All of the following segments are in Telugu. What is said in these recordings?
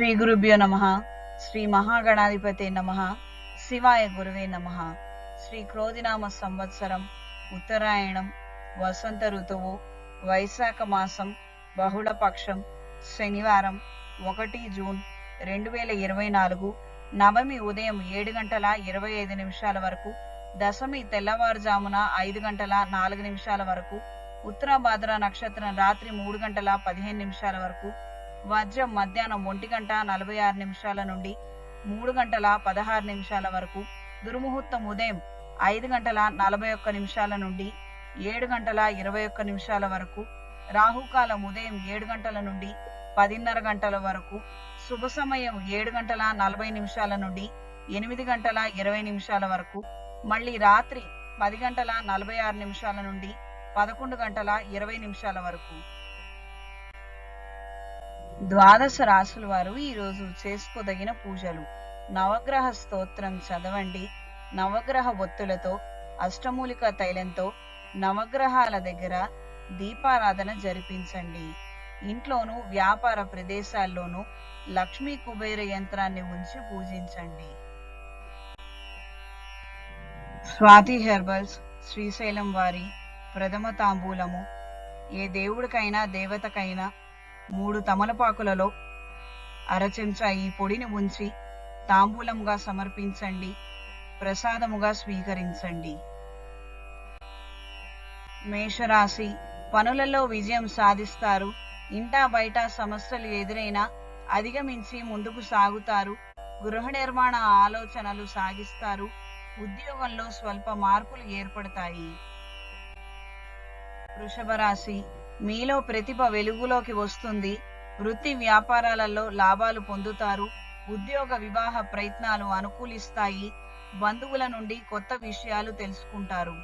శ్రీ గురుభ్యో నమ శ్రీ మహాగణాధిపతే నమ శివాయ గురువే నమ. శ్రీ క్రోధినామ సంవత్సరం ఉత్తరాయణం వసంత ఋతువు వైశాఖ మాసం బహుళపక్షం శనివారం ఒకటి జూన్ రెండు వేల ఇరవై నాలుగు నవమి ఉదయం ఏడు గంటల ఇరవై ఐదు నిమిషాల వరకు దశమి తెల్లవారుజామున ఐదు గంటల నాలుగు నిమిషాల వరకు ఉత్తరాభాద్ర నక్షత్రం రాత్రి మూడు గంటల పదిహేను నిమిషాల వరకు వజ్రం మధ్యాహ్నం ఒంటి గంట నలభై ఆరు నిమిషాల నుండి మూడు గంటల పదహారు నిమిషాల వరకు దుర్ముహూర్తం ఉదయం ఐదు గంటల నలభై ఒక్క నిమిషాల నుండి ఏడు గంటల ఇరవై ఒక్క నిమిషాల వరకు రాహుకాలం ఉదయం ఏడు గంటల నుండి పదిన్నర గంటల వరకు శుభ సమయం ఏడు గంటల నలభై నిమిషాల నుండి ఎనిమిది గంటల ఇరవై నిమిషాల వరకు మళ్ళీ రాత్రి పది గంటల నలభై ఆరు నిమిషాల నుండి పదకొండు గంటల ఇరవై నిమిషాల వరకు. ద్వాదశ రాసుల వారు ఈరోజు చేసుకోదగిన పూజలు. నవగ్రహ స్తోత్రం చదవండి. నవగ్రహ ఒత్తులతో అష్టమూలిక తైలంతో నవగ్రహాల దగ్గర దీపారాధన జరిపించండి. ఇంట్లోనూ వ్యాపార ప్రదేశాల్లోనూ లక్ష్మీ కుబేర యంత్రాన్ని ఉంచి పూజించండి. స్వాతి హెర్బల్స్ శ్రీశైలం వారి ప్రథమ తాంబూలము. ఏ దేవుడికైనా దేవతకైనా మూడు తమలపాకులలో అరచెంచా ఈ పొడిని ఉంచి తాంబూలంగా సమర్పించండి. ప్రసాదముగా స్వీకరించండి. మేషరాశి పనులలో విజయం సాధిస్తారు. ఇంటా బయట సమస్యలు ఎదురైనా అధిగమించి ముందుకు సాగుతారు. గృహ నిర్మాణ ఆలోచనలు సాగిస్తారు. ఉద్యోగంలో స్వల్ప మార్పులు ఏర్పడతాయి. వృషభ రాశి మీలో ప్రతిభ వెలుగులోకి వస్తుంది. వృత్తి వ్యాపారాలలో లాభాలు పొందుతారు. ఉద్యోగ వివాహ ప్రయత్నాలు అనుకూలిస్తాయి. బంధువుల నుండి కొత్త విషయాలు తెలుసుకుంటారు.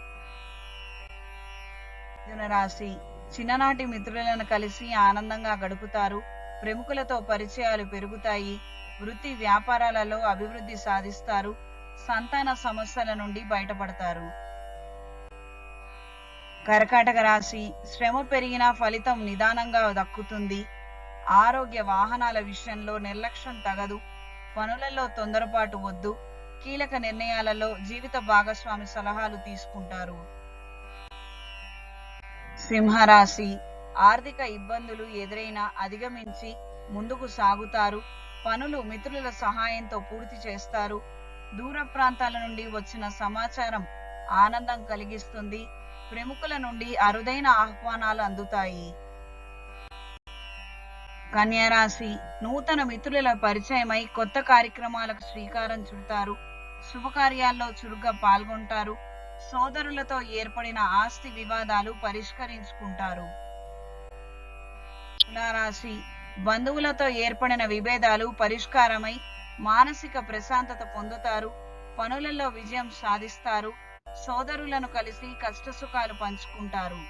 రాశి. చిన్ననాటి మిత్రులను కలిసి ఆనందంగా గడుపుతారు. ప్రముఖులతో పరిచయాలు పెరుగుతాయి. వృత్తి వ్యాపారాలలో అభివృద్ధి సాధిస్తారు. సంతాన సమస్యల నుండి బయటపడతారు. కర్కాటక రాశి శ్రమ పెరిగినా ఫలితం నిదానంగా దక్కుతుంది. ఆరోగ్య వాహనాల విషయంలో నిర్లక్ష్యం తగదు. పనులలో తొందరపాటు వద్దు. కీలక నిర్ణయాలలో జీవిత భాగస్వామి సలహాలు తీసుకుంటారు. సింహరాశి ఆర్థిక ఇబ్బందులు ఎదురైనా అధిగమించి ముందుకు సాగుతారు. పనులు మిత్రుల సహాయంతో పూర్తి చేస్తారు. దూర ప్రాంతాల నుండి వచ్చిన సమాచారం ఆనందం కలిగిస్తుంది. ప్రముఖుల నుండి అరుదైన ఆహ్వానాలు అందుతాయి. కన్యారాశి నూతన మిత్రుల పరిచయమై కొత్త కార్యక్రమాలకు శ్రీకారం చుడతారు. శుభకార్యాల్లో చురుగ్గా పాల్గొంటారు. సోదరులతో ఏర్పడిన ఆస్తి వివాదాలు పరిష్కరించుకుంటారు. తులారాశి బంధువులతో ఏర్పడిన విభేదాలు పరిష్కారమై మానసిక ప్రశాంతత పొందుతారు. పనులలో విజయం సాధిస్తారు. సోదరులను కలిసి కష్టసుఖాలు పంచుకుంటారు.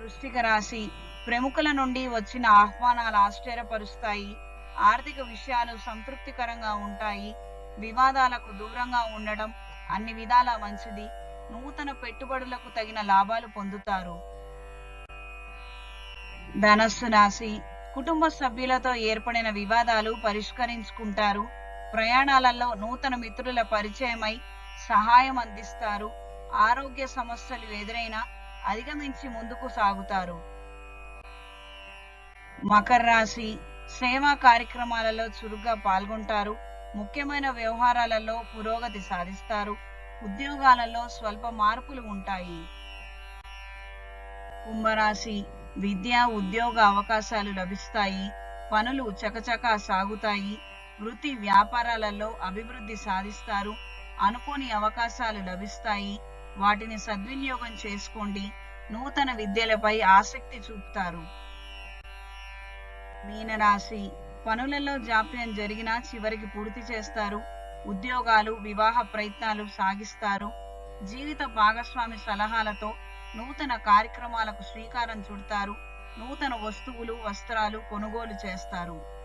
వృష్టిక రాశి ప్రముఖుల నుండి వచ్చిన ఆహ్వానాలు ఆశ్చర్యపరుస్తాయి. ఆర్థిక విషయాలు సంతృప్తికరంగా ఉంటాయి. వివాదాలకు దూరంగా ఉండడం అన్ని విధాల మంచిది. నూతన పెట్టుబడులకు తగిన లాభాలు పొందుతారు. ధనస్సు రాశి కుటుంబ సభ్యులతో ఏర్పడిన వివాదాలు పరిష్కరించుకుంటారు. ప్రయాణాలలో నూతన మిత్రుల పరిచయమై సహాయం అందిస్తారు. ఆరోగ్య సమస్యలు ఎదురైనా అధిగమించి ముందుకు సాగుతారు. మకర రాశి సేవా కార్యక్రమాలలో చురుగ్గా పాల్గొంటారు. ముఖ్యమైన వ్యవహారాలలో పురోగతి సాధిస్తారు. ఉద్యోగాలలో స్వల్ప మార్పులు ఉంటాయి. కుంభరాశి విద్య ఉద్యోగ అవకాశాలు లభిస్తాయి. పనులు చకచకా సాగుతాయి. వృత్తి వ్యాపారాలలో అభివృద్ధి సాధిస్తారు. అనుకోని అవకాశాలు లభిస్తాయి. వాటిని సద్వినియోగం చేసుకోండి. నూతన విద్యలపై ఆసక్తి చూపుతారు. మీనరాశి పనులలో జాప్యం జరిగినా చివరికి పూర్తి చేస్తారు. ఉద్యోగాలు వివాహ ప్రయత్నాలు సాగిస్తారు. జీవిత భాగస్వామి సలహాలతో నూతన కార్యక్రమాలకు శ్రీకారం చుడతారు. నూతన వస్తువులు వస్త్రాలు కొనుగోలు చేస్తారు.